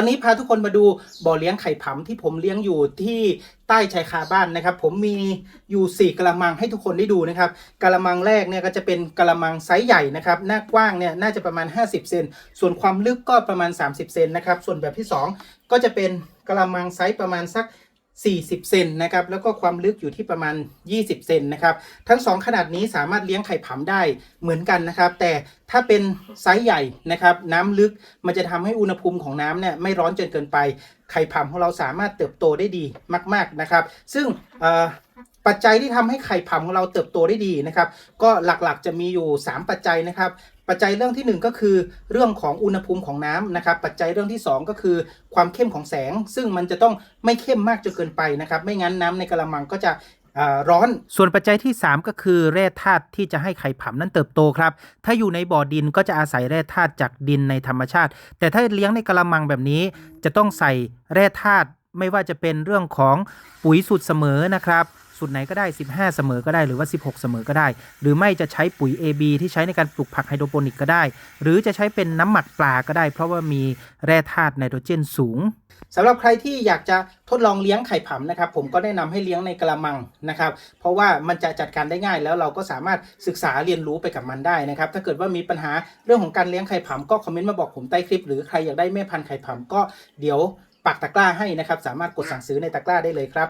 อนนี้พาทุกคนมาดูบ่อเลี้ยงไข่ผำที่ผมเลี้ยงอยู่ที่ใต้ชายคาบ้านนะครับ ผมมีอยู่ 4กระมังให้ทุกคนได้ดูนะครับกระมังแรกเนี่ยก็จะเป็นกระมังไซส์ใหญ่นะครับหน้ากว้างเนี่ยน่าจะประมาณ 50 เซนส่วนความลึกก็ประมาณ 30 เซนนะครับส่วนแบบที่ 2 ก็จะเป็นกระมังไซส์ประมาณสัก 40 เซนนะครับ แล้วก็ความลึกอยู่ที่ประมาณ 20 เซนนะครับ ทั้ง 2 ขนาดนี้สามารถเลี้ยงไข่ผำได้เหมือนกันนะครับ แต่ถ้าเป็นไซส์ใหญ่นะครับ น้ำลึกมันจะทำให้อุณหภูมิของน้ำเนี่ยไม่ร้อนจนเกินไป ไข่ผำของเราสามารถเติบโตได้ดีมาก ๆนะครับ ซึ่ง ปัจจัยที่ทำให้ไข่ผำของเราเติบโตได้ดีนะครับ ก็หลักๆจะมีอยู่ 3 ปัจจัยนะครับ ปัจจัยเรื่องที่ 1 ก็คือเรื่องของอุณหภูมิของน้ำนะครับ ปัจจัยเรื่องที่ 2 ก็คือความเข้มของแสง ซึ่งมันจะต้องไม่เข้มมากจนเกินไปนะครับ ไม่งั้นน้ำในกระมังก็จะร้อน ส่วนปัจจัยที่ 3 ก็คือแร่ธาตุที่จะให้ไข่ผำนั้นเติบโตครับ ถ้าอยู่ในบ่อดินก็จะอาศัยแร่ธาตุจากดินในธรรมชาติ แต่ถ้าเลี้ยงในกระมังแบบนี้ จะต้องใส่แร่ธาตุไม่ว่าจะเป็นเรื่องของปุ๋ยสูตรเสมอนะครับ สูตรไหนก็ได้ 15 เสมอก็ได้หรือว่า 16 เสมอก็ได้ หรือไม่จะใช้ปุ๋ย AB ที่ใช้ในการปลูกผักไฮโดรโปนิกก็ได้ หรือจะใช้เป็นน้ำหมักปลาก็ได้ เพราะว่ามีแร่ธาตุไนโตรเจนสูงสำหรับใครที่อยากจะทดลองเลี้ยงไข่ผำนะครับ ผมก็แนะนำให้เลี้ยงในกระมังนะครับ เพราะว่ามันจะจัดการได้ง่าย แล้วเราก็สามารถศึกษาเรียนรู้ไปกับมันได้นะครับ ถ้าเกิดว่ามีปัญหาเรื่องของการเลี้ยงไข่ผำก็คอมเมนต์มาบอกผมใต้คลิป หรือใครอยากได้แม่พันธุ์ไข่ผำก็เดี๋ยวปักตะกร้าให้นะครับ สามารถกดสั่งซื้อในตะกร้าได้เลยครับ